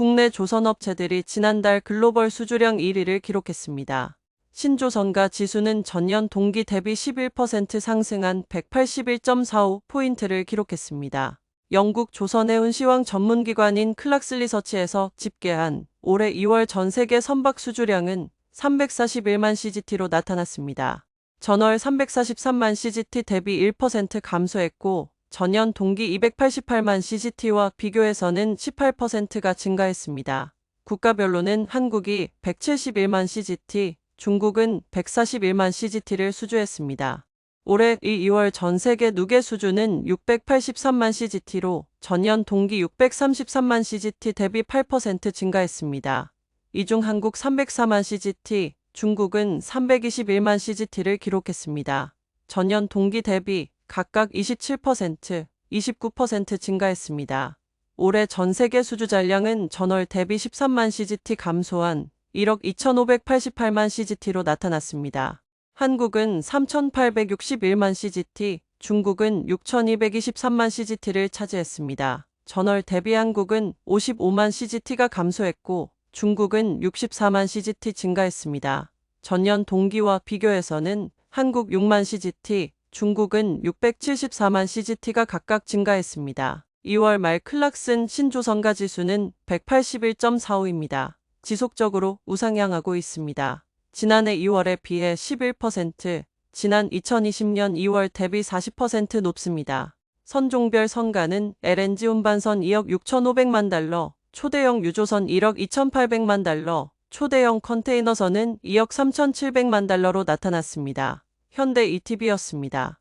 국내 조선업체들이 지난달 글로벌 수주량 1위를 기록했습니다. 신조선가 지수는 전년 동기 대비 11% 상승한 181.45포인트를 기록했습니다. 영국 조선해운 시황 전문기관인 클락슬리서치에서 집계한 올해 2월 전 세계 선박 수주량은 341만 CGT로 나타났습니다. 전월 343만 CGT 대비 1% 감소했고 전년 동기 288만 CGT와 비교해서는 18%가 증가했습니다. 국가별로는 한국이 171만 CGT, 중국은 141만 CGT를 수주했습니다. 올해 2월 전 세계 누계 수주는 683만 CGT로 전년 동기 633만 CGT 대비 8% 증가했습니다. 이 중 한국 304만 CGT, 중국은 321만 CGT를 기록했습니다. 전년 동기 대비 각각 27%, 29% 증가했습니다. 올해 전 세계 수주 잔량은 전월 대비 13만 CGT 감소한 1억 2,588만 CGT로 나타났습니다. 한국은 3,861만 CGT, 중국은 6,223만 CGT를 차지했습니다. 전월 대비 한국은 55만 CGT가 감소했고 중국은 64만 CGT 증가했습니다. 전년 동기와 비교해서는 한국 6만 CGT, 중국은 674만 CGT가 각각 증가했습니다. 2월 말 클락슨 신조선가 지수는 181.45입니다. 지속적으로 우상향하고 있습니다. 지난해 2월에 비해 11%, 지난 2020년 2월 대비 40% 높습니다. 선종별 선가는 LNG 운반선 2억 6,500만 달러, 초대형 유조선 1억 2,800만 달러, 초대형 컨테이너선은 2억 3,700만 달러로 나타났습니다. 현대 ETV였습니다.